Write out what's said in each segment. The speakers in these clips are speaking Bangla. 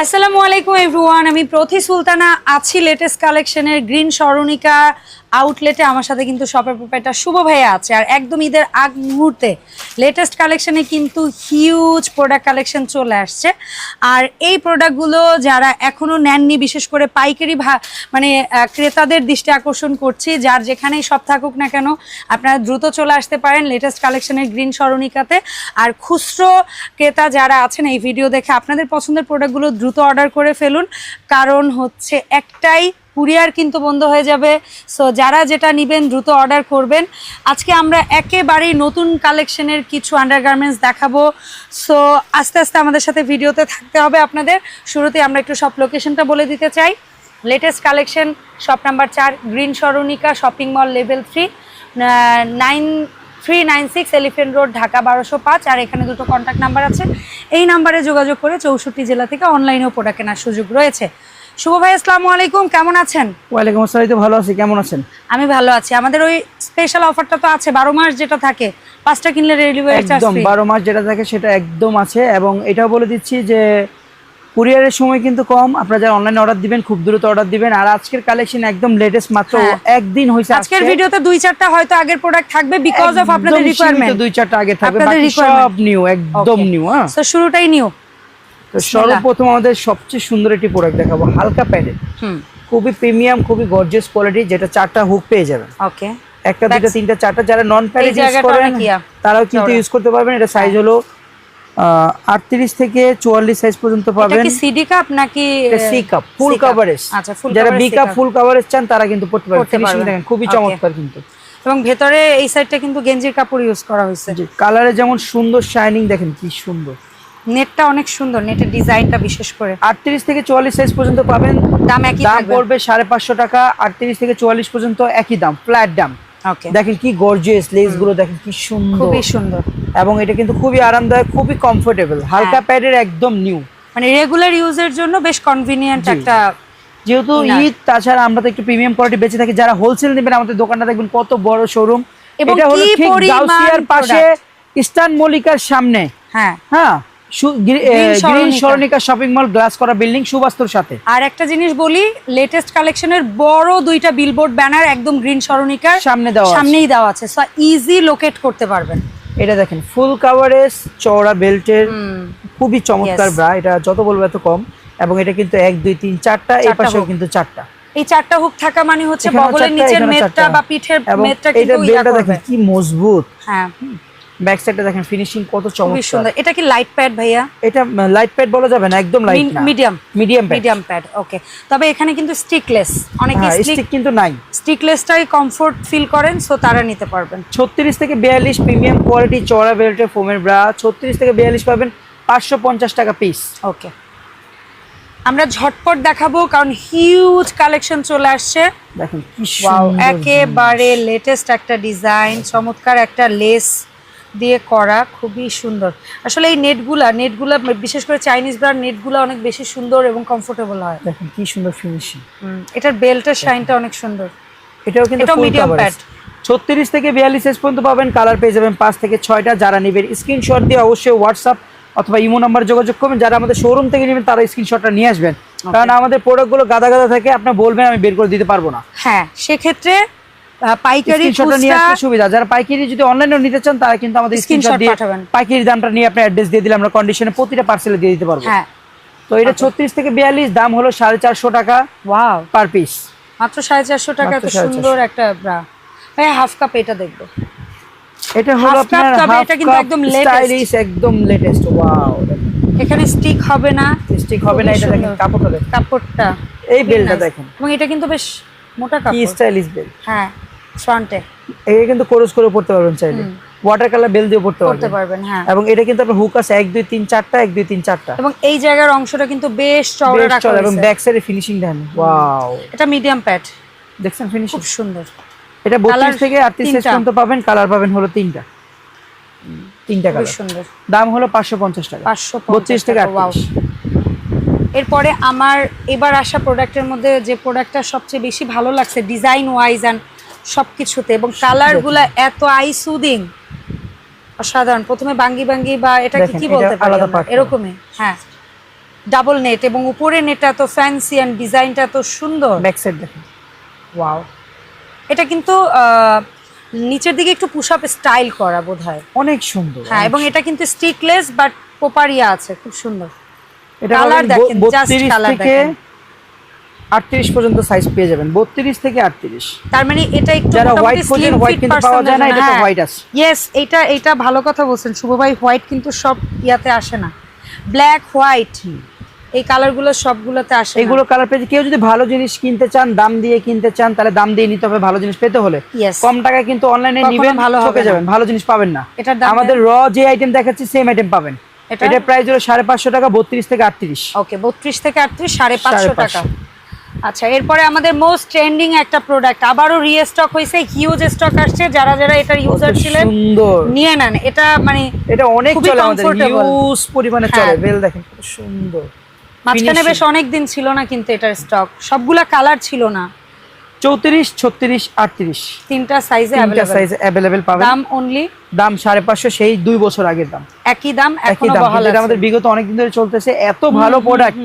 আসসালামু আলাইকুম এভরিওয়ান আমি প্রথি সুলতানা আছি লেটেস্ট কালেকশনের গ্রিন স্মরণিকা আউটলেটে আমার সাথে কিন্তু শপের প্রোপাইটার শুভ ভাইয়া আছে। আর একদম ঈদের আগ মুহূর্তে লেটেস্ট কালেকশনে কিন্তু হিউজ প্রোডাক্ট কালেকশন চলে আসছে। আর এই প্রোডাক্টগুলো যারা এখনও নেননি, বিশেষ করে পাইকারি মানে ক্রেতাদের দৃষ্টি আকর্ষণ করছি, যার যেখানেই সব থাকুক না কেন, আপনারা দ্রুত চলে আসতে পারেন লেটেস্ট কালেকশনের গ্রিন স্মরণিকাতে আর খুচরো ক্রেতা যারা আছেন, এই ভিডিও দেখে আপনাদের পছন্দের প্রোডাক্টগুলো দ্রুত অর্ডার করে ফেলুন। কারণ হচ্ছে একটাই কুরিয়ার কিন্তু বন্ধ হয়ে যাবে। সো যারা যেটা নেবেন, দ্রুত অর্ডার করবেন। আজকে আমরা একেবারেই নতুন কালেকশনের কিছু আন্ডারগার্মেন্টস দেখাবো। সো আস্তে আস্তে আমাদের সাথে ভিডিওতে থাকতে হবে আপনাদের। শুরুতে আমরা একটু সব লোকেশনটা বলে দিতে চাই। লেটেস্ট কালেকশন শপ নাম্বার চার green Saranika shopping mall level three nine three nine six elephant road Dhaka বারোশো পাঁচ। আর এখানে দুটো কন্ট্যাক্ট নাম্বার আছে। এই নাম্বারে যোগাযোগ করে চৌষট্টি জেলা থেকে অনলাইনেও প্রোডাক্ট কেনার সুযোগ রয়েছে। শুভ ভাই আসসালামু আলাইকুম। কেমন আছেন? ওয়ালাইকুম আসসালাম তো ভালো আছি। কেমন আছেন? আমি ভালো আছি। আমাদের ওই স্পেশাল অফারটা তো আছে বারো মাস যেটা থাকে পাঁচটা কিনলে ডেলিভারি চার্জ একদম বারো মাস যেটা থাকে সেটা একদম আছে এবং এটাও বলে দিচ্ছি যে কুরিয়ারের সময় কিন্তু কম। আপনারা যারা অনলাইনে অর্ডার দিবেন খুব দ্রুত অর্ডার দিবেন। আর আজকের কালেকশন একদম লেটেস্ট মাত্র হ্যাঁ। একদিন হয়েছে আজকের ভিডিওতে দুই চারটা হয়তো আগের প্রোডাক্ট থাকবে বিকজ অফ আপনাদের রিকোয়ারমেন্ট দুই চারটা আগে থাকবে বাকি সব নিউ একদম নিউ হ্যাঁ। তো শুরুটাই নিউ সর্বপ্রথম আমাদের সবচেয়ে সুন্দর একটি প্রোডাক্ট দেখাবো হালকা প্যাডেড হুম। খুবই প্রিমিয়াম খুবই গর্জিয়াস কোয়ালিটি যেটা চারটা হুক পেয়ে যাবেন। ওকে একটা দুটো তিনটা চারটা যারা নন প্যাডেড ইউজ করেন তারাও কিন্তু ইউজ করতে পারবেন। এটা সাইজ হলো আটত্রিশ থেকে চুয়াল্লিশ সাইজ পর্যন্ত এটা পাবেন। কি সিডি কাপ নাকি সি কাপ ফুল। কভারেজ আচ্ছা ফুল যারা বি কাপ ফুল কভারেজ চান তারা কিন্তু পড়তে পারবেন। ফিনিশিং দেখেন খুবই চমৎকার কিন্তু। এবং ভেতরে এই সাইডটা কিন্তু গেঞ্জির কাপড় ইউজ করা হয়েছে। কালারে যেমন সুন্দর শাইনিং দেখেন কি সুন্দর। নেটটা অনেক সুন্দর নেটের ডিজাইনটা বিশেষ করে। আটত্রিশ থেকে চুয়াল্লিশ সাইজ পর্যন্ত পাবেন। দাম একই দাম পড়বে সাড়ে পাঁচশো টাকা আটত্রিশ থেকে চুয়াল্লিশ পর্যন্ত একই দাম ফ্ল্যাট দাম। দেখেন কি গর্জিয়াস লেসগুলো দেখেন কি সুন্দর। খুবই সুন্দর। এবং এটা কিন্তু খুবই আরামদায়ক খুবই কমফোর্টেবল হালকা। প্যাডের একদম নিউ মানে রেগুলার ইউজের জন্য বেশ কনভিনিয়েন্ট একটা যেহেতু। ঈদ তাছাড়া আমরা তো একটু প্রিমিয়াম কোয়ালিটি বেঁচে থাকি যারা হোলসেল নেবেন আমাদের দোকানটা দেখবেন কত বড় শোরুম এটা হলো ঠিক গাউসিয়ার পাশে ইস্টার্ন মল্লিকার সামনে। হ্যাঁ। হ্যাঁ। Green Saranika. Shopping mall glass করা বিল্ডিং সুবাস্তুর সাথে। আর একটা জিনিস বলি লেটেস্ট কালেকশনের বড় দুইটা বিলবোর্ড ব্যানার একদম গ্রিন সরণিকার সামনে দেওয়া সামনেই দেওয়া আছে। সো ইজি লোকেট করতে পারবেন। এটা দেখেন ফুল কাভারেজ চওড়া বেল্টের খুবই চমৎকার. ব্রা এটা যত বলব এত কম। এবং এটা কিন্তু এক দুই তিন চারটা এই পাশেও কিন্তু চারটা। এই চারটা হুক থাকা মানে হচ্ছে বগলের নিচের মেটটা বা পিঠের এটা কিন্তু ইয়া দেখেন কি মজবুত। হ্যাঁ। ব্যাক সাইডটা দেখেন ফিনিশিং কত চমৎকার। সুন্দর। এটা কি লাইট প্যাড ভাইয়া? এটা লাইট প্যাড বলা যাবে না একদম লাইট না। Medium medium pad medium pad okay তবে এখানে কিন্তু স্টিকলেস অনেকে স্টিক কিন্তু নাই। স্টিকলেসটাই কমফোর্ট ফিল করেন সো তারা নিতে পারবেন। ছত্রিশ থেকে বিয়াল্লিশ প্রিমিয়াম কোয়ালিটি চড়া বেল্টের ফোমের ব্রা ছত্রিশ থেকে বিয়াল্লিশ পাবেন পাঁচশো পঞ্চাশ টাকা পিস ওকে আমরা ঝটপট দেখাবো কারণ হিউজ কালেকশন চলে আসছে। দেখেন কি একেবারে লেটেস্ট একটা ডিজাইন চমৎকার একটা লেস দিয়ে করা খুবই সুন্দর। আসলে এই নেটগুলা নেটগুলা বিশেষ করে চাইনিজ ব্রান্ড নেটগুলা অনেক বেশি সুন্দর এবং কমফোর্টেবল হয়। দেখেন কি সুন্দর ফিনিশিং এটার বেল্টের শাইনটা অনেক সুন্দর। এটাও কিন্তু ফুল কাভারেজ pad। ছত্রিশ থেকে বিয়াল্লিশ সাইজ পর্যন্ত পাবেন কালার পেয়ে যাবেন পাঁচ থেকে ছয়টা। যারা নেবেন স্ক্রিনশট দিয়ে অবশ্যই হোয়াটসঅ্যাপ অথবা ইমো নাম্বার যোগাযোগ করবেন। যারা আমাদের শোরুম থেকে নেবেন তারা স্ক্রিনশটটা নিয়ে আসবেন। কারণ আমাদের প্রোডাক্টগুলো গাদা গাদা থাকে আপনার বলবেন আমি বের করে দিতে পারব না। হ্যাঁ সেক্ষেত্রে পাইকারি স্ক্রিনশটটা নিয়ে আসতে সুবিধা। যারা পাইকারি যদি অনলাইনেও নিতে চান তারা কিন্তু আমাদের স্ক্রিনশট দিয়ে পাইকারি দামটা নিয়ে আপনার অ্যাড্রেস দিয়ে দিলে আমরা কন্ডিশনে প্রতিটা পার্সেলে দিয়ে দিতে পারব। হ্যাঁ। তো এটা ছত্রিশ থেকে বিয়াল্লিশ দাম হলো সাড়ে চারশো টাকা ওয়াও পার পিস মাত্র সাড়ে চারশো টাকা মাত্র এত সুন্দর একটা ব্রা ভাই হাফ কাপ এটা দেখব। এটা হলো আপনার হাফ এটা কিন্তু একদম। স্টাইলিশ একদম লেটেস্ট ওয়াও এখানে স্টিক হবে না। স্টিক হবে না এটা দেখেন কাপড়টা দেখেন। কাপড়টা। এই বেলটা দেখেন। এবং এটা কিন্তু বেশ মোটা কি স্টাইলিশ বেল হ্যাঁ। ফ্রন্টে। এই কিন্তু কোরস করে পড়তে পারবেন চাইলে। ওয়াটার কালার বেল দিয়ে পড়তে পারবেন। পারবেন হ্যাঁ। এবং এটা কিন্তু আপনার হুক আছে এক দুই তিন চারটা এক দুই তিন চারটা। এবং এই জায়গার অংশটা কিন্তু বেশ চওড়া রাখা এবং ব্যাক সাইডে ফিনিশিং দেন। ওয়াও এটা মিডিয়াম প্যাড দেখছেন ফিনিশিং খুব সুন্দর। এটা বত্রিশ Colour থেকে আটত্রিশ সাইজ পর্যন্ত পাবেন কালার পাবেন হলো তিনটা। তিনটা কালার সুন্দর। দাম হলো পাঁচশো পঞ্চাশ টাকা। পাঁচশো বত্রিশ থেকে ওয়াও আটত্রিশ। এরপরে আমার এবার আসা প্রোডাক্টের মধ্যে যে প্রোডাক্টটা সবচেয়ে বেশি ভালো লাগছে ডিজাইন ওয়াইজ অ্যান্ড সব কিছুতে এবং কালারগুলো এত আই সুদিং অসাধারণ। প্রথমে বাঙ্গি বাঙ্গি বা দেখেন, কি বলতে পারি। এরকমই হ্যাঁ। ডাবল নেট এবং উপরে নেটটা এত ফ্যান্সি অ্যান্ড ডিজাইনটা এত সুন্দর। ব্যাক সাইড দেখেন। ওয়াও এটা কিন্তু নিচের দিকে একটু পুশ আপ স্টাইল করা বোধ হয় অনেক সুন্দর হ্যাঁ এবং এটা কিন্তু স্টিকলেস বাট পোপারিয়া আছে খুব সুন্দর। এটা colour দেখেন, just 32 colour থেকে দেখেন। 38 পর্যন্ত সাইজ পেয়ে যাবেন। 32 থেকে 38 তার মানে এটা একটু যারা white খোঁজেন, white কিন্তু পাওয়া যায় না, এটা তো white আছে। ইয়েস এটা এটা ভালো কথা বলছেন। শুভ ভাই হোয়াইট কিন্তু সব ইয়াতে আসে না। ব্ল্যাক হোয়াইট এই কালারগুলো সবগুলোতে আসে এগুলো কালার পেয়ে কেউ যদি ভালো জিনিস কিনতে চান দাম দিয়ে কিনতে চান তাহলে দাম দিয়ে নিতে হবে ভালো জিনিস পেতে হলে. কম টাকায় কিন্তু অনলাইনে নিবেন ভালো হবে যাবেন ভালো জিনিস পাবেন না। দাম আমাদের র যে আইটেম দেখাচ্ছি সেম আইটেম পাবেন। এটা? প্রাইস হলো সাড়ে পাঁচশো টাকা বত্রিশ থেকে আটত্রিশ। ওকে বত্রিশ থেকে আটত্রিশ সাড়ে পাঁচশো। টাকা। আচ্ছা এরপরে আমাদের মোস্ট ট্রেন্ডিং একটা প্রোডাক্ট আবারও রিস্টক হয়েছে হিউজ স্টক আসছে যারা যারা এটার ইউজার ছিলেন সুন্দর। নিয়ে নেন। এটা মানে এটা অনেক চলে আমাদের ইউজ হিউজ পরিমাণে হ্যাঁ। চলে বেল দেখেন কত সুন্দর। মাঝখানে বেশ অনেক দিন ছিল না কিন্তু এটার স্টক সবগুলা কালার ছিল না। চৌত্রিশ ছত্রিশ আটত্রিশ। তিনটা সাইজে তিনটা সাইজ অ্যাভেলেবেল পাবেন। দাম অনলি দাম সাড়ে পাঁচশো সেই দুই বছর আগের দাম। একই দাম একই দাম এটা আমাদের বিগত অনেকদিন ধরে চলতেছে এত ভালো প্রোডাক্ট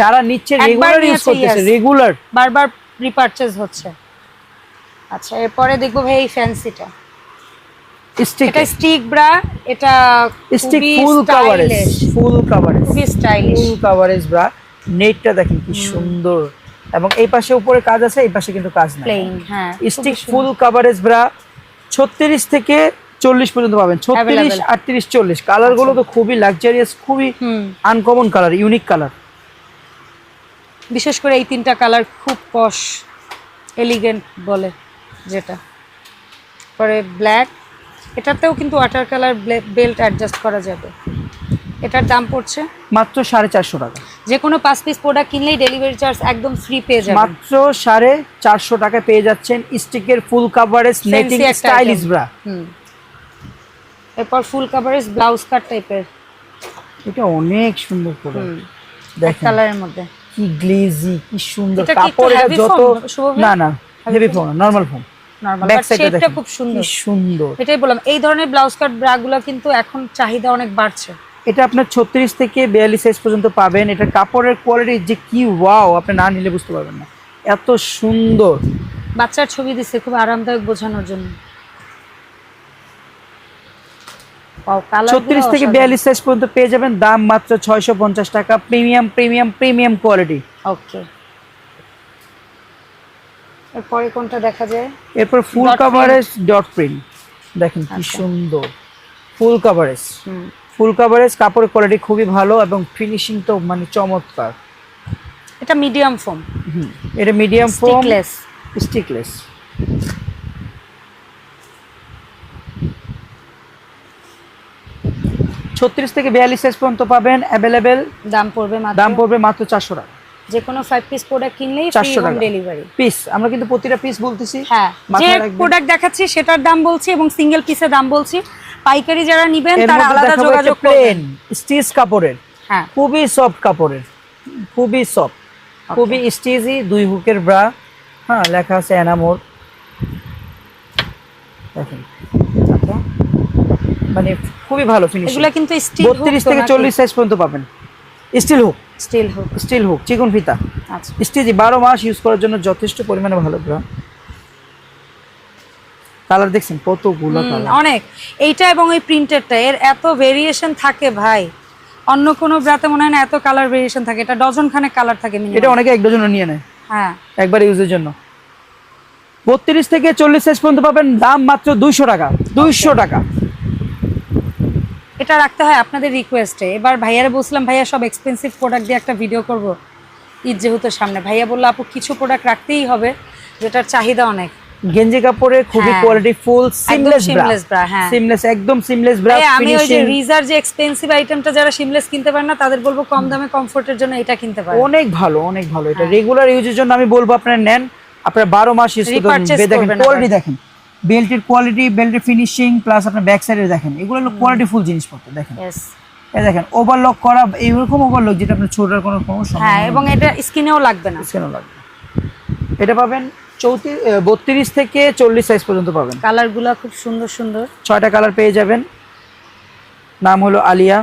যারা নিচ্ছে রেগুলার ইউজ করতেছে রেগুলার বারবার রিপারচেজ হচ্ছে। আচ্ছা এরপরে দেখব ভাই এই ফ্যান্সিটা স্টিক এটা স্টিক ব্রা এটা stick full coverage full coverage খুবই স্টাইলিশ ফুল কাভারেজ ব্রা নেটটা দেখেন কি সুন্দর। এবং এই পাশে উপরে কাজ আছে এই পাশে কিন্তু কাজ নাই। হ্যাঁ। স্টিক ফুল কাভারেজ ব্রা ছত্রিশ থেকে চল্লিশ পর্যন্ত পাবেন। ছত্রিশ Available. আচ্ছা। আটত্রিশ চল্লিশ। কালারগুলো তো খুবই লাক্সারিয়াস খুবই আনকমন কালার ইউনিক কালার বিশেষ করে এই তিনটা কালার খুব পশ এলিগেন্ট বলে যেটা। পরে ব্ল্যাক এটাতেও কিন্তু ওয়াটার কালার বেল্ট অ্যাডজাস্ট করা যাবে। এটার দাম পড়ছে? মাত্র সাড়ে চারশো টাকা। যে কোনো পাঁচ পিস প্রোডাক্ট কিনলেই ডেলিভারি চার্জ একদম ফ্রি পেয়ে যাবেন। মাত্র সাড়ে চারশো টাকা পেয়ে যাচ্ছেন স্টিকের full coverage netting stylish bra হুম। এরপর ফুল কাভারেজ ব্লাউজ কাট টাইপের এটা অনেক সুন্দর এক দেখেন। কালারের মধ্যে। কি গ্লেজি কি সুন্দর কাপড় যত? না না হেভি ফোম নরমাল দেখেন খুব সুন্দর। সুন্দর। এটাই বললাম এই ধরনের ব্লাউজ কাট ব্রাগুলো কিন্তু এখন চাহিদা অনেক বাড়ছে। এটা আপনার ছত্রিশ থেকে বিয়াল্লিশ সাইজ পর্যন্ত পাবেন। এটা কাপড়ের কোয়ালিটি যে কি ওয়াও আপনি না নিলে বুঝতে পারবেন না। এত সুন্দর। বাচ্চার ছবি দিচ্ছে খুব আরামদায়ক বোঝানোর জন্য। ছত্রিশ থেকে বিয়াল্লিশ সাইজ পর্যন্ত পেয়ে যাবেন দাম মাত্র ছয়শো পঞ্চাশ টাকা। Premium premium premium quality okay এরপরে কোনটা দেখা যায়? এরপর ফুল কাভারেজ ডট প্রিন্ট দেখেন কি আচ্ছা। সুন্দর। ফুল কাভারেজ হুম। ফুল কাভারেজ কাপড়ের কোয়ালিটি খুবই ভালো এবং ফিনিশিং তো মানে চমৎকার। এটা মিডিয়াম ফোম এটা মিডিয়াম ফোম স্টিকলেস স্টিকলেস ছত্রিশ থেকে বিয়াল্লিশ সাইজ পর্যন্ত পাবেন অ্যাভেলেবেল দাম পড়বে দাম পড়বে মাত্র চারশো টাকা। যে কোনো ফাইভ পিস প্রোডাক্ট কিনলেই চারশো টাকা। ডেলিভারি পিস আমরা কিন্তু প্রতিটা পিস বলতেছি। হ্যাঁ যে প্রোডাক্ট দেখাচ্ছি সেটার দাম বলছি এবং সিঙ্গেল পিসের দাম বলছি। পাইকারি যারা নেবেন তারা আলাদা যোগাযোগ করবেন। স্টিচ কাপড়ের। হ্যাঁ। খুবই সফট কাপড়ের। খুবই সফট খুবই স্টিজি দুই হুকের ব্রা হ্যাঁ লেখা আছে এনামোর। দেখেন। মানে খুবই ভালো ফিনিশিং এগুলা কিন্তু স্টিল বত্রিশ থেকে চল্লিশ সাইজ পর্যন্ত পাবেন। Steel hook steel hook steel hook চিকন ফিতা। আচ্ছা। স্টিজি বারো মাস ইউজ করার জন্য যথেষ্ট পরিমাণে ভালো ব্রা কালার দেখছেন কতগুলো অনেক। এইটা এবং ওই প্রিন্টেডটা এর এত ভেরিয়েশন থাকে ভাই। অন্য কোনো ব্রাতে মনে হয় না এত কালার ভেরিয়েশন থাকে এটা ডজন খানে কালার থাকে। এটা অনেকে এক ডজনও নিয়ে নেয়। হ্যাঁ। একবার ইউজের জন্য। বত্রিশ থেকে চল্লিশ সাইজ পর্যন্ত পাবেন দাম মাত্র দুইশো টাকা। দুইশো টাকা। এটা রাখতে হয় আপনাদের রিকোয়েস্টে এবার ভাইয়ারে বলছিলাম ভাইয়া সব এক্সপেন্সিভ প্রোডাক্ট দিয়ে একটা ভিডিও করব। ঈদ যেহেতু সামনে। ভাইয়া বলল আপু কিছু প্রোডাক্ট রাখতেই হবে যেটার চাহিদা অনেক। গেঞ্জি কাপড়ে খুবই হ্যাঁ। কোয়ালিটি ফুল সিমলেস হ্যাঁ। সিমলেস একদম সিমলেস ব্রা ভাইয়া, আমি ওই যে রিজার যে এক্সপেন্সিভ আইটেমটা যারা সিমলেস কিনতে পারে না তাদের বলব কম দামে কমফোর্টের জন্য এটা কিনতে পারে অনেক ভালো অনেক ভালো। এটা হ্যাঁ। রেগুলার ইউজের জন্য আমি বলব আপনারা নেন। আপনারা বারো মাস ইউজ করতে দেখেন কোয়ালিটি। দেখেন। বেল্টের কোয়ালিটি বেল্টের ফিনিশিং প্লাস আপনার ব্যাক সাইডে দেখেন। এগুলো হলো কোয়ালিটি ফুল জিনিসপত্র দেখেন. এই দেখেন ওভারলক করা এইরকম ওভারলক যেটা আপনার ছোটার কোনো সমস্যা হ্যাঁ এবং এটা স্কিনেও লাগবে না। কেন লাগবে। এটা পাবেন চৌত্রিশ বত্রিশ থেকে চল্লিশ সাইজ পর্যন্ত পাবেন। কালারগুলো খুব সুন্দর সুন্দর। ছয়টা কালার পেয়ে যাবেন। নাম হলো আলিয়া।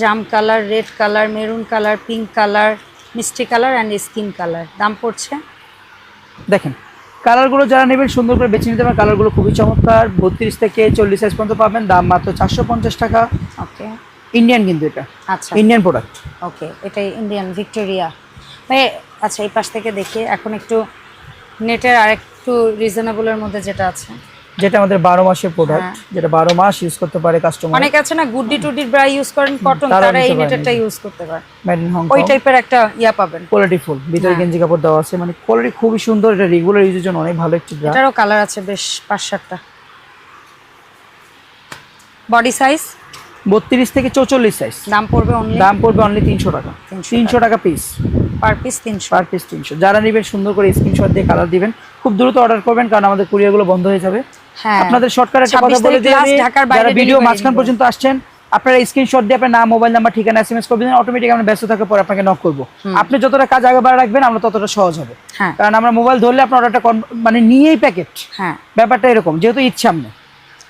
জাম colour red colour maroon colour pink colour মিষ্টি কালার অ্যান্ড স্কিন কালার দাম পড়ছে? দেখেন কালারগুলো যারা নেবেন সুন্দর করে বেছে নিতে পারেন। কালারগুলো খুবই চমৎকার। বত্রিশ থেকে চল্লিশ সাইজ পর্যন্ত পাবেন। দাম মাত্র চারশো পঞ্চাশ টাকা। ওকে ইন্ডিয়ান কিন্তু এটা। আচ্ছা। ইন্ডিয়ান প্রোডাক্ট ওকে এটাই ইন্ডিয়ান ভিক্টোরিয়া ভাই আচ্ছা এই পাশ থেকে দেখি এখন একটু নেটের আর একটু রিজনেবলের মধ্যে যেটা আছে। যেটা আমাদের বারো মাসের প্রোডাক্ট হ্যাঁ। যেটা বারো মাস ইউজ করতে পারে কাস্টমার অনেক আছে না গুড্ডি টুডির ব্রা ইউজ করেন কটন তারা এই নেটেরটা ইউজ করতে পারে মেড ইন ওই টাইপের একটা ইয়া পাবেন। কোয়ালিটি ফুল ভিতরে হ্যাঁ। গেঞ্জি কাপড় দেওয়া আছে মানে কোয়ালিটি খুবই সুন্দর এটা রেগুলার ইউজের জন্য অনেক ভালো একটি ব্রা এটারও কালার আছে বেশ পাঁচ সাতটা। বডি সাইজ বত্রিশ থেকে চৌচল্লিশ সাইজ দাম পড়বে দাম পড়বে অনলি তিনশো টাকা। তিনশো টাকা। পিস পার পিস তিনশো। পার পিস তিনশো। যারা নেবেন সুন্দর করে স্ক্রিনশট দিয়ে কালার দিবেন। খুব দ্রুত অর্ডার করবেন কারণ আমাদের কুরিয়ারগুলো বন্ধ হয়ে যাবে। হ্যাঁ। আপনাদের শর্টকাট একটা কথা বলে যারা ভিডিও মাঝখান পর্যন্ত আসছেন আপনারা স্ক্রিনশট দিয়ে আপনার নাম মোবাইল নাম্বার ঠিকানা এস এম এসএমএস করবেন অটোমেটিক আমরা ব্যস্ত থাকার পর আপনাকে নক করব। আপনি যতটা কাজ আগে বাড়া রাখবেন আমরা ততটা সহজ হবে। হ্যাঁ। কারণ আমরা মোবাইল ধরলে আপনার অর্ডারটা মানে নিয়েই প্যাকেট হ্যাঁ। ব্যাপারটা এরকম যেহেতু ইচ্ছা আপনি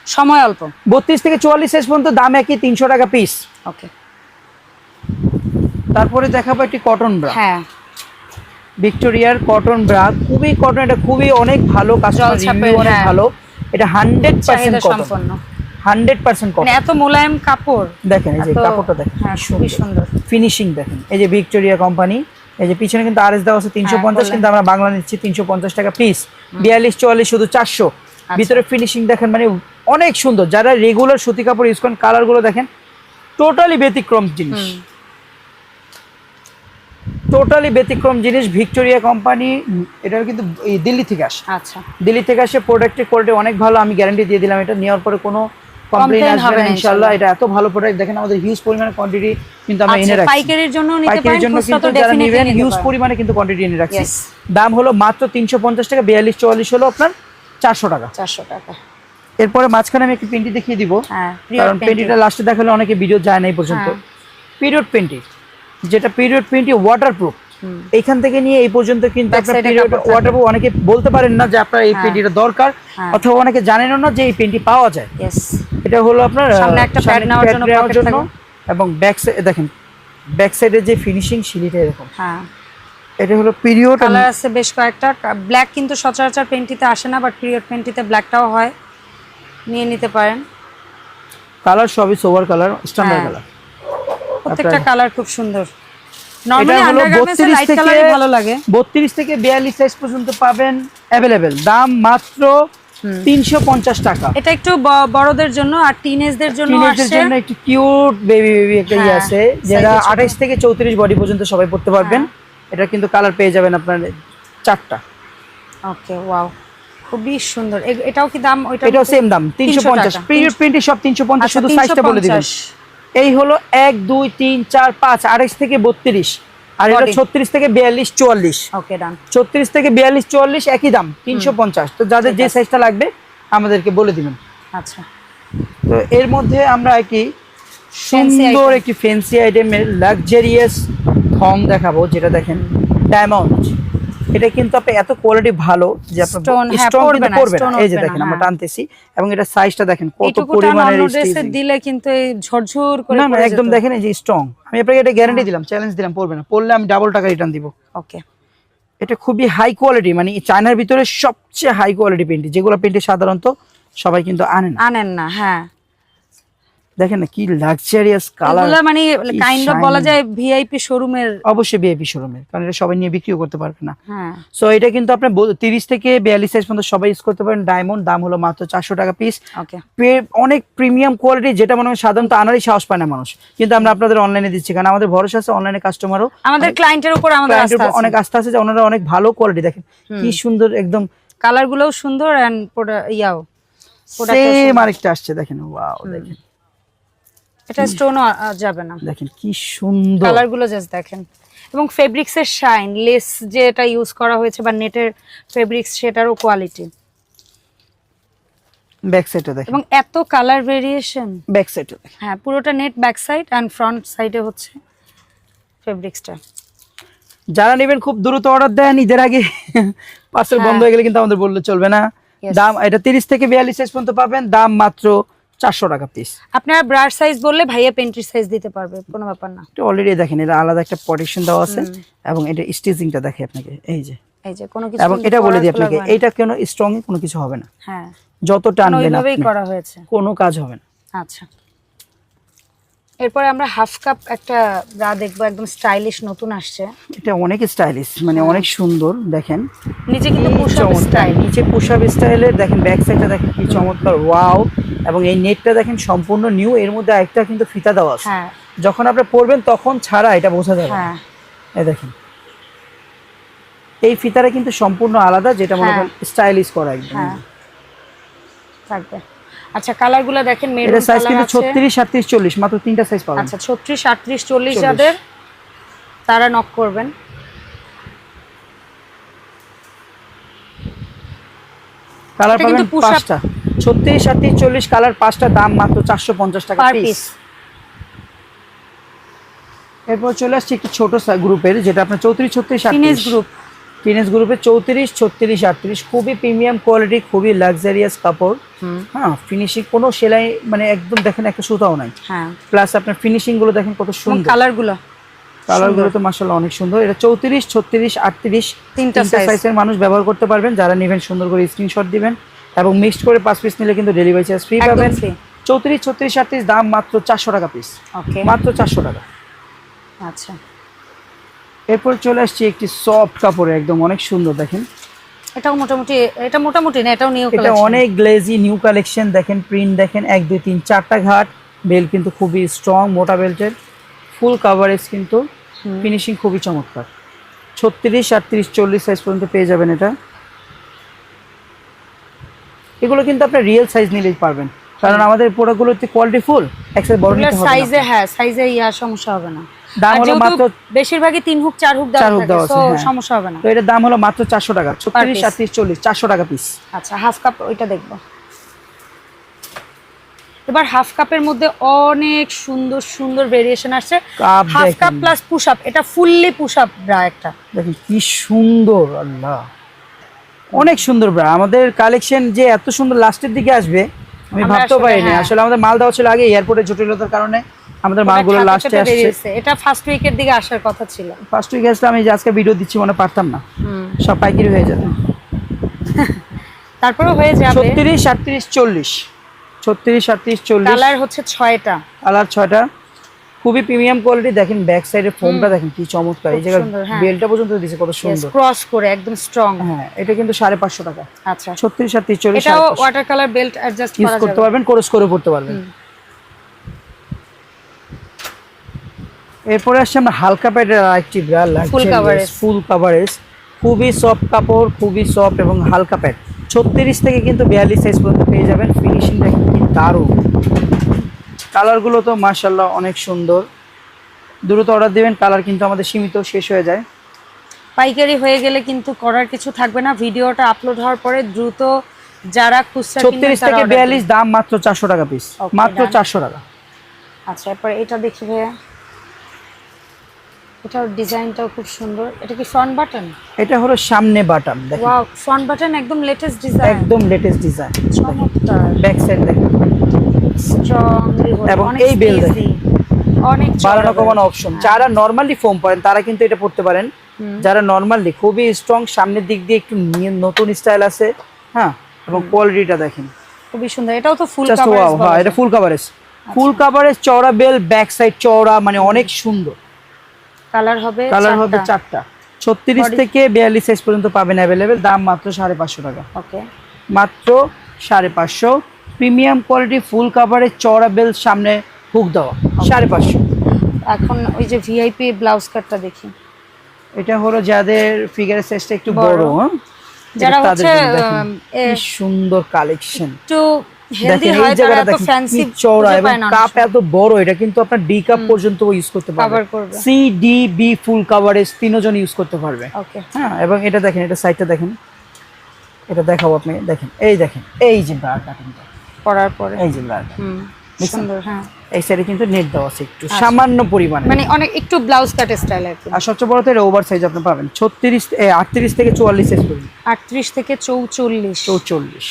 সময় অল্প। বত্রিশ থেকে চুয়াল্লিশ শেষ পর্যন্ত দাম একই তিনশো টাকা পিস ওকে তারপরে দেখাবো একটি কটন ব্রা হ্যাঁ। ভিক্টোরিয়ার কটন ব্রা খুবই কটন এটা খুবই অনেক ভালো কাস্টমার রিভিউ অনেক হ্যাঁ। ভালো। এটা হান্ড্রেড পার্সেন্ট কটন সম্পন্ন। হান্ড্রেড পার্সেন্ট কটন এত মোলায়েম কাপড়। দেখেন এই যে কাপড়টা দেখেন হ্যাঁ খুবই সুন্দর। ফিনিশিং দেখেন এই যে ভিক্টোরিয়া কোম্পানি এই যে পিছনে কিন্তু আরএস দেওয়া আছে তিনশো পঞ্চাশ কিন্তু আমরা বাংলা নিচ্ছি তিনশো পঞ্চাশ টাকা পিস বিয়াল্লিশ চুয়াল্লিশ শুধু চারশো। আচ্ছা। ভিতরে ফিনিশিং দেখেন মানে অনেক সুন্দর। যারা রেগুলার সুতি কাপড় ইউজ করেন কালারগুলো দেখেন টোটালি ব্যতিক্রম জিনিস। টোটালি ব্যতিক্রম জিনিস ভিক্টোরিয়া কোম্পানি এটা কিন্তু দিল্লি থেকে আসে। আচ্ছা। দিল্লি থেকে আসে প্রোডাক্টের কোয়ালিটি অনেক ভালো আমি গ্যারান্টি দিয়ে দিলাম এটা নেওয়ার পরে কোনো Complain আসবে না ইনশাল্লাহ। এটা এত ভালো প্রোডাক্ট দেখেন আমাদের হিউজ পরিমাণে কোয়ান্টিটি কিন্তু আমরা এনে আচ্ছা রাখছি। পাইকারির জন্য নিতে পারেন জন্য কিন্তু যারা নেবেন হিউজ পরিমাণে কিন্তু কোয়ান্টিটি এনে রাখছি। দাম হলো মাত্র তিনশো পঞ্চাশ টাকা বিয়াল্লিশ চুয়াল্লিশ হলো আপনার চারশো টাকা। 400 টাকা। এরপরে মাঝখানে আমি একটি পেন্টি দেখিয়ে দিব। হ্যাঁ কারণ পেন্টিটা লাস্টে দেখালে অনেকে ভিডিও যায় না এই পর্যন্ত। হ্যাঁ। পিরিয়ড পেন্টি যেটা পিরিয়ড পেন্টি ওয়াটারপ্রুফ। এইখান থেকে নিয়ে এই পর্যন্ত কিন্তু ওয়াটারপ্রুফ অনেকে বলতে পারেন না যে আপনার এই হ্যাঁ। পেন্টিটা দরকার। হ্যাঁ। অথবা অনেকে জানেনও না যে এই পেন্টি পাওয়া যায়। এটা হলো আপনার নেওয়ার জন্য এবং ব্যাক সাইড দেখেন ব্যাক সাইডের যে ফিনিশিং সিলিটা এরকম। হ্যাঁ। এটা হলো পিরিয়ড কালার আছে বেশ কয়েকটা। ব্ল্যাক কিন্তু সচরাচর পেন্টিতে আসে না বাট পিরিয়ড পেন্টিতে ব্ল্যাকটাও হয়। নিয়ে নিতে পারেন। কালার সবই সোভার কালার স্ট্যান্ডার্ড হ্যাঁ। কালার প্রত্যেকটা কালার খুব সুন্দর। নরমালি আন্ডারগার্মেন্টসে লাইট কালারই ভালো লাগে। বত্রিশ থেকে বিয়াল্লিশ সাইজ পর্যন্ত পাবেন অ্যাভেলেবেল দাম মাত্র তিনশো পঞ্চাশ টাকা। এটা একটু বড়দের জন্য আর টিনেজদের জন্য আসছে। জন্য একটু কিউট বেবি বেবি একটা ইয়ে হ্যাঁ, আছে ছোট। আঠাইশ থেকে চৌত্রিশ বডি পর্যন্ত সবাই পড়তে পারবেন। এটা কিন্তু কালার পেয়ে যাবেন আপনার চারটা। ওকে ওয়াও খুবই সুন্দর। এটাও কি দাম? ওইটা এটাও সেম দাম তিনশো 300 পঞ্চাশ। টাকা। পিরিয়ড প্রিন্টে সব তিনশো পঞ্চাশ আচ্ছা, শুধু সাইজটা বলে দিবেন। এই হলো এক দুই তিন চার পাঁচ আড়াইশ থেকে বত্রিশ। আর এটা Body। ছত্রিশ থেকে বিয়াল্লিশ চুয়াল্লিশ। ওকে ডান ছত্রিশ থেকে বিয়াল্লিশ চুয়াল্লিশ একই দাম তিনশো পঞ্চাশ। তো যাদের যে সাইজটা লাগবে আমাদেরকে বলে দিবেন। আচ্ছা। তো এর মধ্যে আমরা কি সুন্দর। একটি ফ্যান্সি আইটেমের লাক্সারিয়াস থং দেখাবো যেটা দেখেন ডায়মন্ড এটা কিন্তু আপনি এত কোয়ালিটি ভালো যে আপনি হ্যাঁ, স্টোন পড়বে কিন্তু পড়বে না এই যে দেখেন আমরা হ্যাঁ। টানতেছি এবং এটা সাইজটা দেখেন কত পরিমাণের stitching। দিলে কিন্তু এই ঝরঝর করে না একদম দেখেন এই যে স্ট্রং আমি আপনাকে এটা গ্যারান্টি দিলাম চ্যালেঞ্জ দিলাম পড়বে না। পড়লে আমি ডাবল টাকা রিটার্ন দিব। ওকে এটা খুবই হাই কোয়ালিটি মানে চায়নার ভিতরে সবচেয়ে হাই কোয়ালিটি পেন্টি যেগুলো পেন্টি সাধারণত সবাই কিন্তু আনে না। আনেন না হ্যাঁ। দেখেন না কি লাক্সারিয়াস কালার মানে কাইন্ড অফ বলা। যায় ভিআইপি শোরুমের অবশ্যই বিআইপি শোরুমের কারণ এটা সবাই নিয়ে বিক্রিও করতে পারবে না। হ্যাঁ। সো এটা কিন্তু আপনার তিরিশ থেকে বিয়াল্লিশ সাইজ পর্যন্ত সবাই ইউজ করতে পারেন। ডায়মন্ড দাম হলো মাত্র চারশো টাকা পিস অনেক প্রিমিয়াম কোয়ালিটি যেটা মনে হয় সাধারণত আনারই সাহস পায় না মানুষ। কিন্তু আমরা আপনাদের অনলাইনে দিচ্ছি কারণ আমাদের ভরসা আছে অনলাইনে কাস্টমারও আমাদের ক্লায়েন্টের উপর আমাদের আস্থা উপর অনেক আস্থা আছে যে ওনারা অনেক ভালো কোয়ালিটি দেখেন। কি সুন্দর একদম। কালার গুলোও সুন্দর এন্ড ইয়াও। সেম আরেকটা আসছে দেখেন ওয়াও দেখেন। এটা স্টোনও যাবে না। দেখেন কি সুন্দর। কালারগুলো জাস্ট দেখেন। এবং ফেব্রিক্স এর শাইন লেস যেটা ইউজ করা হয়েছে বা নেটের ফেব্রিক্স সেটারও কোয়ালিটি ব্যাক সাইডটা দেখেন। এবং এত কালার ভেরিয়েশন ব্যাক দেখেন। হ্যাঁ পুরোটা net back side and front সাইডে হচ্ছে ফেব্রিক্সটা যারা নেবেন খুব দ্রুত অর্ডার দেন ঈদের আগে। পার্সেল হ্যাঁ। বন্ধ হয়ে। গেলে কিন্তু আমাদের বললে চলবে না। দাম এটা তিরিশ থেকে বিয়াল্লিশ পর্যন্ত পাবেন। দাম মাত্র চারশো টাকা পিস আপনারা ব্রাশ সাইজ বললে ভাইয়া পেন্ট্রি সাইজ দিতে পারবে কোনো ব্যাপার না। একটু অলরেডি দেখেন এটা আলাদা একটা প্রোটেকশন দেওয়া আছে এবং এটা স্টিচিংটা দেখে আপনাকে এই যে। এই যে কোনো কিছু এবং এটা বলে দিই আপনাকে কোনো স্ট্রং কোনো কিছু হবে না। হ্যাঁ। যত কারণ টানবেন আপনি, করা হয়েছে। কোনো কাজ হবে না। আচ্ছা। এরপরে আমরা হাফ কাপ একটা ব্রা দেখব একদম স্টাইলিশ নতুন আসছে। এটা অনেক স্টাইলিশ মানে হ্যাঁ। অনেক সুন্দর দেখেন। নিচে কিন্তু চমৎকার। স্টাইল নিচে পুষাপ স্টাইলের দেখেন ব্যাক সাইডটা দেখেন কি চমৎকার ওয়াও এবং এই নেটটা দেখেন সম্পূর্ণ নিউ এর মধ্যে একটা কিন্তু ফিতা দেওয়া আছে। হ্যাঁ। যখন আপনি পরবেন তখন ছাড়া এটা বোঝা যাবে হ্যাঁ। এই দেখেন। এই ফিতাটা কিন্তু সম্পূর্ণ আলাদা যেটা মনে হ্যাঁ। করেন স্টাইলিশ করা একদম। হ্যাঁ। থাকবে। আচ্ছা কালারগুলো দেখেন মেরুন সাইজ কিন্তু আছে। ছত্রিশ সাতত্রিশ চল্লিশ মাত্র তিনটা সাইজ পাবেন। আচ্ছা ছত্রিশ আটত্রিশ চল্লিশ 40 যাদের তারা নক করবেন। কালার পাবেন পাঁচটা। ছত্রিশ সাতত্রিশ চল্লিশ কালার পাঁচটা দাম মাত্র চারশো পঞ্চাশ টাকা পিস এরপর চলে আসছে একটি ছোট গ্রুপের যেটা আপনার চৌত্রিশ ছত্রিশ গ্রুপ টিনেজ গ্রুপে চৌত্রিশ ছত্রিশ আটত্রিশ। খুবই প্রিমিয়াম কোয়ালিটি খুবই লাক্সারিয়াস কাপড়। হ্যাঁ ফিনিশিং কোনো সেলাই মানে একদম দেখেন একটা সুতাও নাই। হ্যাঁ। প্লাস আপনার ফিনিশিংগুলো দেখেন কত সুন্দর। কালারগুলো কালারগুলো তো মাসাল্লাহ অনেক সুন্দর। এটা চৌত্রিশ ছত্রিশ আটত্রিশ তিনটা সাইজের মানুষ ব্যবহার করতে পারবেন। যারা নেবেন সুন্দর করে স্ক্রিনশট দিবেন এবং মিক্সড করে পাঁচ পিস নিলে কিন্তু ডেলিভারি চার্জ ফ্রি পাবেন। চৌত্রিশ ছত্রিশ আটত্রিশ দাম মাত্র চারশো টাকা পিস মাত্র চারশো টাকা। আচ্ছা। এরপর চলে আসছি একটি সফট কাপড়ে একদম অনেক সুন্দর দেখেন। এটাও মোটামুটি এটা মোটামুটি না এটাও নিউ এটা অনেক গ্লেজি নিউ কালেকশন দেখেন প্রিন্ট দেখেন এক দুই তিন চারটা ঘাট বেল কিন্তু খুবই স্ট্রং মোটা বেল্টের ফুল কাভারেজ কিন্তু ফিনিশিং খুবই চমৎকার। ছত্রিশ আটত্রিশ চল্লিশ সাইজ পর্যন্ত পেয়ে যাবেন এটা। এগুলো কিন্তু আপনার রিয়েল সাইজ নিলেই পারবেন কারণ আমাদের প্রোডাক্টগুলোতে কোয়ালিটি ফুল একসাথে বড়। সাইজে হ্যাঁ সাইজে ইয়া সমস্যা হবে না। দাম হলো মাত্র বেশিরভাগই তিন হুক চার হুক চার হুক দেওয়া আছে, so। সমস্যা হবে না। তো এটার দাম হলো মাত্র চারশো টাকা ছত্রিশ আটত্রিশ চল্লিশ চারশো টাকা পিস আচ্ছা হাফ কাপ ওইটা দেখব। এবার হাফ কাপের মধ্যে অনেক সুন্দর সুন্দর ভেরিয়েশন আসছে। Half cup plus push up এটা ফুললি পুশ আপ ব্রা একটা। দেখেন কি সুন্দর আল্লাহ। অনেক সুন্দর ব্রা আমাদের কালেকশন যে এত সুন্দর লাস্টের দিকে আসবে আমি ভাবতেও পারিনি। হ্যাঁ। আসলে আমাদের মাল দেওয়া ছিল আগে এয়ারপোর্টের জটিলতার কারণে। আমাদের মালগুলো লাস্টে আসছে। এটা ফার্স্ট উইকের দিকে আসার কথা ছিল। ফার্স্ট উইক আসলে আমি আজকে ভিডিও দিচ্ছি মনে পারতাম না। সব পাইকারি হয়ে যেত তারপরে হয়ে যাবে ছত্রিশ আটত্রিশ চল্লিশ। ছত্রিশ আটত্রিশ চল্লিশ। কালার হচ্ছে ছয়টা। কালার ছয়টা। খুবই প্রিমিয়াম কোয়ালিটি দেখেন ব্যাক সাইডে ফোমটা দেখেন কি চমৎকার। এই খুব জায়গায় হ্যাঁ। বেলটা পর্যন্ত দিছে কত সুন্দর। ক্রস করে একদম স্ট্রং হ্যাঁ এটা কিন্তু সাড়ে পাঁচশো টাকা। আচ্ছা। ছত্রিশ আটত্রিশ চল্লিশ এটাও water colour belt adjust use করা করতে পারবেন ক্রস করে পড়তে পারবেন। এরপরে আসছে আমরা হালকা প্যাডের আরেকটি ব্রা। ফুল কাভারেজ খুবই সফট কাপড় খুবই সফট এবং হালকা প্যাড ছত্রিশ থেকে কিন্তু বিয়াল্লিশ সাইজ পর্যন্ত পেয়ে যাবেন। ফিনিশিংটা কি দারুণ। কালারগুলো তো মার্শাল্লাহ অনেক সুন্দর। দ্রুত অর্ডার দিবেন কালার কিন্তু আমাদের সীমিত শেষ হয়ে যায়। পাইকারি হয়ে গেলে কিন্তু করার কিছু থাকবে না। ভিডিওটা আপলোড হওয়ার পরে দ্রুত যারা খুচরা কিনবেন ছত্রিশ তারা থেকে order বিয়াল্লিশ দাম মাত্র চারশো টাকা পিস মাত্র done. চারশো টাকা। আচ্ছা এরপরে এটা দেখি ভাইয়া। এটার ডিজাইনটাও খুব সুন্দর। এটা কি ফ্রন্ট বাটন এটা হলো সামনে বাটন দেখেন। ওয়াও ফ্রন্ট বাটন একদম লেটেস্ট ডিজাইন একদম লেটেস্ট ডিজাইন চমৎকার। ব্যাক সাইড দেখেন। স্ট্রংলি এবং এই বেল দেখেন। অনেক বাড়ানো কমানো অপশন যারা নরমালি ফোম পরেন তারা কিন্তু এটা পড়তে পারেন। যারা নরমালি খুবই স্ট্রং সামনের দিক দিয়ে একটু নতুন স্টাইল আছে হ্যাঁ? এবং কোয়ালিটিটা দেখেন। খুবই সুন্দর। এটাও তো ফুল কভারেজ হ্যাঁ এটা ফুল কভারেজ ফুল কভারেজ চওড়া বেল ব্যাক সাইড চওড়া মানে অনেক সুন্দর। কালার হবে কালার হবে চারটা। ছত্রিশ থেকে বিয়াল্লিশ সাইজ পর্যন্ত পাবেন অ্যাভেলেবেল দাম মাত্র সাড়ে পাঁচশো টাকা। ওকে মাত্র সাড়ে পাঁচশো। প্রিমিয়াম কোয়ালিটি ফুল কাভারেজ চওড়া বেল সামনে হুক দেওয়া। সাড়ে পাঁচশো। এখন ওই যে ভিআইপি ব্লাউজ কাটটা দেখি। এটা হলো যাদের ফিগারের সাইজটা একটু বড়। হ্যাঁ? যারা হচ্ছে সুন্দর কালেকশন একটু হেলদি এই হয় তারা এত ফ্যান্সি চওড়া এবং কাপ এত বড় এটা কিন্তু আপনার ডি কাপ পর্যন্ত ইউজ করতে পারবে। C D B full coverage তিনজন ইউজ করতে পারবে। ওকে হ্যাঁ এবং এটা দেখেন এটা সাইডটা দেখেন। এটা দেখাবো আপনি দেখেন এই দেখেন এই যে ব্রার কাটিংটা পরার পরে। এই যে হুম সুন্দর হ্যাঁ। এই সাইডে কিন্তু নেট দেওয়া আছে একটু সামান্য পরিমাণে। মানে অনেক একটু ব্লাউজ কাট স্টাইল আর আর সবচেয়ে বড় তো এটা ওভার সাইজ আপনি পাবেন। ছত্রিশ আটত্রিশ থেকে চুয়াল্লিশ সাইজ পর্যন্ত। আটত্রিশ থেকে চৌচল্লিশ। চৌচল্লিশ।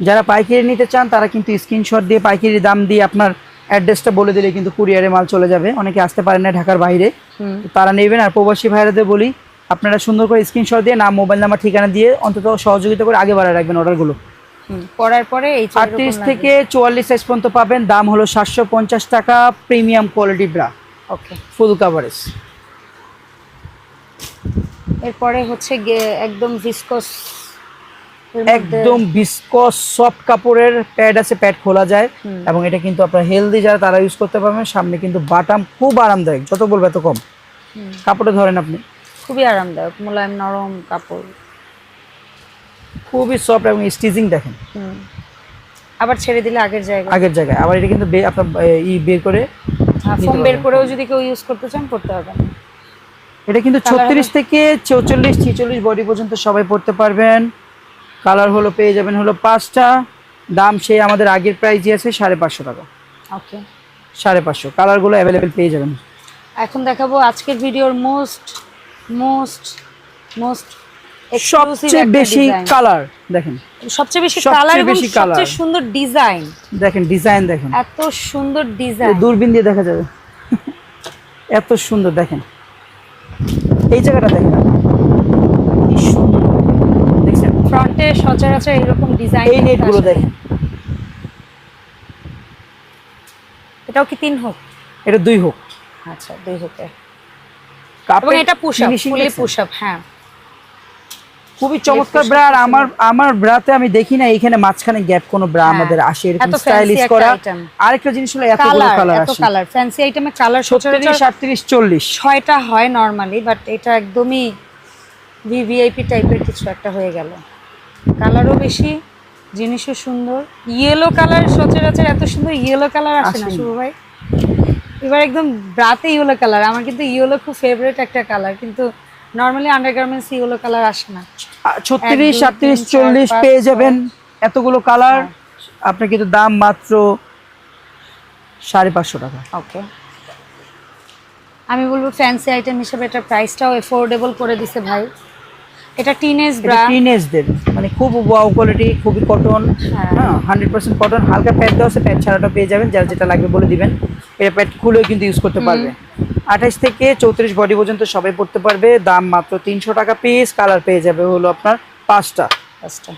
যারা পাইকারি নিতে চান তারা কিন্তু স্ক্রিনশট দিয়ে পাইকারি দাম দিয়ে আপনার অ্যাড্রেসটা বলে দিলে কিন্তু কুরিয়ারে মাল চলে যাবে। অনেকে আসতে পারেন না ঢাকার বাইরে। তারা নেবেন। আর প্রবাসী ভাইরাদের বলি আপনারা সুন্দর করে স্ক্রিনশট দিয়ে নাম মোবাইল নাম্বার ঠিকানা দিয়ে অন্তত সহযোগিতা করে আগে বাড়ায় রাখবেন অর্ডারগুলো পরার পরে এই আটত্রিশ থেকে চুয়াল্লিশ সাইজ পর্যন্ত পাবেন। দাম হলো সাতশো পঞ্চাশ টাকা premium quality bra okay. Full coverage এরপরে হচ্ছে একদম ভিসকস একদম বিস্কস সফট কাপড়ের প্যাড আছে প্যাড খোলা যায়। এবং এটা কিন্তু আপনার হেলদি যারা তারা ইউজ করতে পারবেন। সামনে কিন্তু বাটাম খুব আরামদায়ক। যত বলবে এত কম। কাপড়ে ধরেন আপনি। খুবই আরামদায়ক। মোলায়েম নরম কাপড়। খুবই সফট এবং স্টিচিং দেখেন। আবার ছেড়ে দিলে আগের জায়গায়। আগের জায়গায়। আবার এটা কিন্তু আপনার ই বের করে ফোম বের করেও যদি কেউ ইউজ করতে চান করতে হবে এটা কিন্তু ছত্রিশ থেকে চৌচল্লিশ ছিচল্লিশ বডি পর্যন্ত সবাই পড়তে পারবেন। কালার হলো পেয়ে যাবেন হলো পাঁচটা। দাম সেই আমাদের আগের প্রাইজই আছে সাড়ে পাঁচশো টাকা। ওকে। সাড়ে পাঁচশো। কালারগুলো অ্যাভেলেবেল পেয়ে যাবেন। এখন দেখাবো আজকের ভিডিওর মোস্ট মোস্ট মোস্ট সবচেয়ে বেশি কালার দেখেন। সবচেয়ে বেশি কালার এবং। সবচেয়ে সুন্দর ডিজাইন দেখেন ডিজাইন দেখেন। এত সুন্দর ডিজাইন দূরবীন দিয়ে দেখা যাবে। এত সুন্দর দেখেন। এই জায়গাটা দেখেন কি সুন্দর দেখছেন ফ্রন্টে সচরাচর এরকম ডিজাইন এই নেটগুলো দেখেন। এটাও কি তিন হোক এটা দুই হোক আচ্ছা দুই হোকে এবং কাপড় এটা push up finishing fully? Push up হ্যাঁ। খুবই চমৎকার ব্রা আর আমার আমার ব্রাতে আমি দেখি না এখানে মাঝখানে গ্যাপ কোনো ব্রা আমাদের আসে এরকম এত স্টাইলিশ করা। আরেকটা জিনিস হলো এতগুলো কালার কালার এত আসে। কালার ফ্যান্সি আইটেমে কালার সচরাচর আটত্রিশ চল্লিশ। ছয়টা হয় নর্মালি বাট এটা একদমই ভিভিআইপি টাইপের কিছু একটা হয়ে গেল। কালারও বেশি জিনিসও সুন্দর। ইয়েলো কালার সচরাচর এত সুন্দর ইয়েলো কালার আসে না। শুভ ভাই। এবার একদম ব্রাতে ইয়েলো কালার আমার কিন্তু ইয়েলো খুব ফেভারিট একটা কালার কিন্তু নর্মালি আন্ডারগার্মেন্টস ইয়েলো কালার আসে না। ছত্রিশ আটত্রিশ চল্লিশ পেয়ে যাবেন এতগুলো কালার আপনার কিন্তু দাম মাত্র সাড়ে পাঁচশো টাকা। ওকে আমি বলব ফ্যান্সি আইটেম হিসেবে এটা প্রাইসটাও এফোর্ডেবল করে দিছে ভাই। এটা টিনেজ ব্রা টিনেজদের মানে খুব ওয়াও কোয়ালিটি খুবই কটন হ্যাঁ। হান্ড্রেড পার্সেন্ট কটন হালকা প্যাড দেওয়া আছে প্যাড ছাড়াটা পেয়ে যাবেন যার যেটা লাগবে বলে দিবেন। এটা প্যাড খুলেও কিন্তু ইউজ করতে পারবে। আঠাশ থেকে চৌত্রিশ বডি পর্যন্ত সবাই পড়তে পারবে দাম মাত্র তিনশো টাকা পিস কালার পেয়ে যাবে হলো আপনার পাঁচটা। ওকে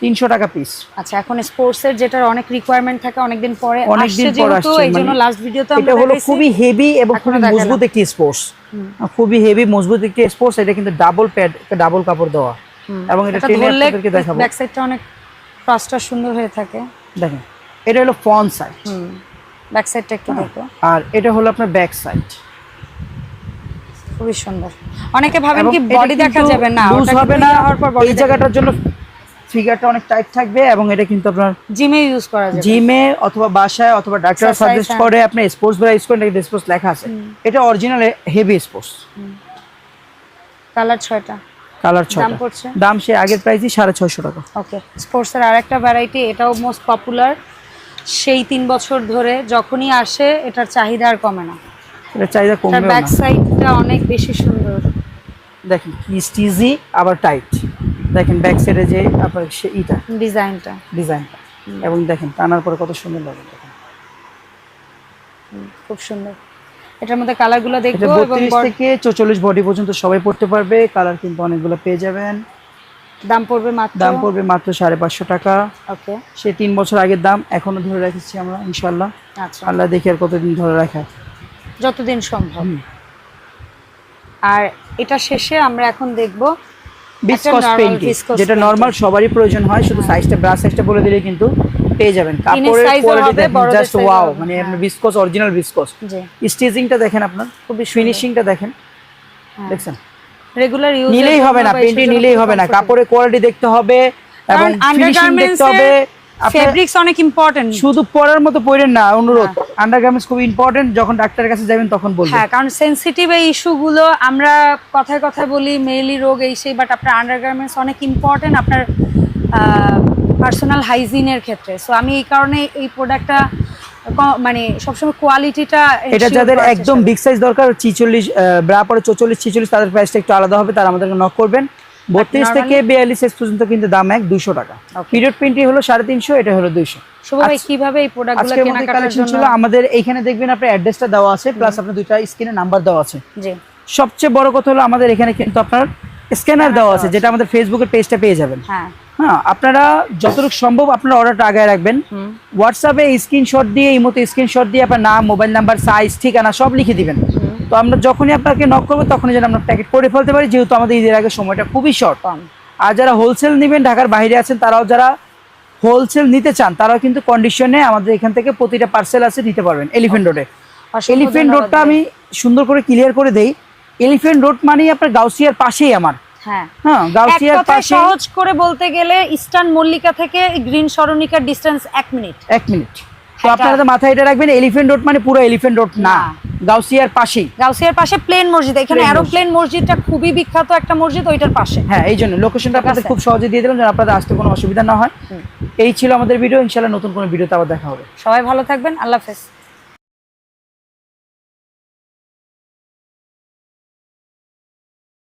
তিনশো টাকা পিস আচ্ছা এখন স্পোর্টস এর যেটার অনেক রিকোয়ারমেন্ট থাকে অনেকদিন পরে অনেকদিন পর আসছে, এই জন্য মানে লাস্ট ভিডিওতে এটা হলো খুবই হেভি এবং খুবই মজবুত একটি স্পোর্টস খুবই হেভি মজবুত একটি স্পোর্টস এটা কিন্তু ডাবল প্যাড ডাবল কাপড় দেওয়া। এবং এটা টেনে আপনাদেরকে দেখাবো। ব্যাক সাইডটা অনেক ফাস্টটা সুন্দর হয়ে থাকে। দেখেন এটা হলো ফ্রন্ট সাইড ব্যাক সাইডটা একটু দেখো। আর এটা হলো আপনার ব্যাক সাইড খুবই সুন্দর। অনেকে ভাবেন কি বডি দেখা যাবে না লুজ হবে না। হওয়ার পর বডি জায়গাটার জন্য ফিগারটা অনেক টাইট থাকবে এবং এটা কিন্তু আপনার জিমে ইউজ করা যাবে। জিমে অথবা বাসায় অথবা ডাক্তার সাজেস্ট। করে আপনি স্পোর্টস ব্রা ইউজ করেন এটা স্পোর্টস লেখা আছে। এটা অরিজিনাল হেভি স্পোর্টস কালার ছয়টা। কালার ছটা দাম পড়ছে? দাম সে আগের প্রাইসই সাড়ে ছয়শো টাকা। ওকে স্পোর্টসের আরেকটা ভ্যারাইটি এটাও মোস্ট পপুলার সেই তিন বছর ধরে যখনই আসে এটার চাহিদা আর কমে না। এটা চাহিদা কমবে ব্যাক না। সাইডটা অনেক বেশি সুন্দর। দেখেন স্টিজি আবার টাইট দেখেন ব্যাক সাইডে যে আপনার সে ইটা। ডিজাইনটা। ডিজাইনটা। এবং দেখেন টানার পরে কত সুন্দর লাগে দেখেন। খুব সুন্দর। এটার মধ্যে কালারগুলো দেখব এবং বত্রিশ বড- থেকে চৌচল্লিশ বডি পর্যন্ত সবাই পড়তে পারবে। কালার কিন্তু অনেকগুলো পেয়ে যাবেন। দাম পড়বে মাত্র? দাম পড়বে মাত্র সাড়ে পাঁচশো টাকা। ওকে। সে তিন বছর আগের দাম এখনও ধরে রেখেছি আমরা ইনশাল্লাহ আচ্ছা। আল্লাহ দেখি আর কতদিন ধরে রাখা। যতদিন সম্ভব। আর এটা শেষে আমরা এখন দেখব normal পেইন্টিং যেটা নরমাল সবারই প্রয়োজন হয় শুধু সাইজটা ব্রাশ সাইজটা বলে দিলে কিন্তু পেয়ে যাবেন। কাপড়ের কোয়ালিটি জাস্ট ওয়াও মানে। আপনার অরিজিনাল ভিসকস জি। স্টিচিংটা দেখেন আপনার খুবই ফিনিশিংটা দেখেন। হ্যাঁ। দেখছেন? রেগুলার ইউজ নিলেই হবে না পেন্টি নিলেই হবে না কাপড়ের কোয়ালিটি দেখতে হবে এবং ফিনিশিং দেখতে হবে। ফেব্রিক্স অনেক ইম্পর্টেন্ট শুধু পরার মতো পরেন না অনুরোধ। আন্ডারগার্মেন্টস খুব ইম্পর্টেন্ট যখন ডাক্তারের কাছে যাবেন তখন বলবেন। হ্যাঁ কারণ সেনসিটিভ এই ইস্যুগুলো আমরা কথায় কথায় বলি মেইলি রোগ এই সেই বাট আপনার আন্ডারগার্মেন্টস অনেক ইম্পর্টেন্ট আপনার পার্সোনাল হাইজিনের ক্ষেত্রে। সো আমি এই কারণে এই প্রোডাক্টটা মানে সবসময় কোয়ালিটিটা এটা যাদের একদম বিগ সাইজ দরকার ছিচল্লিশ ব্রা পরে চৌচল্লিশ ছিচল্লিশ তাদের প্রাইসটা একটু আলাদা হবে তারা আমাদেরকে নক করবেন। বত্রিশ থেকে বিয়াল্লিশ সাইজ পর্যন্ত কিন্তু দাম এক দুশো টাকা. পিরিয়ড প্রিন্টই হলো সাড়ে তিনশো এটা হলো দুইশো। কীভাবে এই প্রোডাক্টগুলো আজকের মধ্যে কেনাকাটার কালেকশন ছিল আমাদের এইখানে দেখবেন আপনার অ্যাড্রেসটা দেওয়া আছে প্লাস আপনার দুইটা স্ক্রিনে নাম্বার দেওয়া আছে। সবচেয়ে বড় কথা হলো আমাদের এখানে কিন্তু আপনার স্ক্যানার দেওয়া আছে যেটা আমাদের ফেসবুকের পেজটা পেয়ে যাবেন। হ্যাঁ। হ্যাঁ আপনারা যতটুকু সম্ভব আপনার অর্ডারটা আগায় রাখবেন। হোয়াটসঅ্যাপে স্ক্রিনশট দিয়ে এই মতো স্ক্রিনশট দিয়ে আপনার নাম মোবাইল নাম্বার সাইজ ঠিকানা সব লিখে দিবেন। তো আমরা যখনই আপনাকে নক করব তখনই যেন আমরা প্যাকেট করে ফেলতে পারি। যেহেতু আমাদের ঈদের আগে সময়টা খুবই শর্ট আর যারা হোলসেল নেবেন ঢাকার বাইরে আছেন তারাও যারা হোলসেল নিতে চান তারাও কিন্তু কন্ডিশনে আমাদের এখান থেকে প্রতিটা পার্সেল আছে নিতে পারবেন এলিফেন্ট রোডে এলিফেন্ট রোডটা আমি সুন্দর করে ক্লিয়ার করে দেই। এলিফেন্ট রোড মানেই আপনার গাউসিয়ার পাশেই আমার। হ্যাঁ। হ্যাঁ সহজ করে বলতে গেলে ইস্টার্ন মল্লিকা থেকে গ্রিন সরণিকার ডিস্টেন্স এক মিনিট এক মিনিট তো আপনারা মাথায় এটা রাখবেন এলিফেন্ট রোড মানে পুরো এলিফেন্ট রোড না। গাউসিয়ার পাশে গাউসিয়ার পাশে প্লেন মসজিদ এখানে এরোপ্লেন মসজিদটা খুবই বিখ্যাত একটা মসজিদ ওইটার পাশে। হ্যাঁ এই জন্য লোকেশনটা আপনাদের খুব সহজে দিয়ে দিলাম যেন আপনাদের আসতে কোনো অসুবিধা না হয়। এই ছিল আমাদের ভিডিও ইনশাল্লাহ নতুন কোনো ভিডিওতে আবার দেখা হবে। সবাই ভালো থাকবেন আল্লাহ হাফেজ।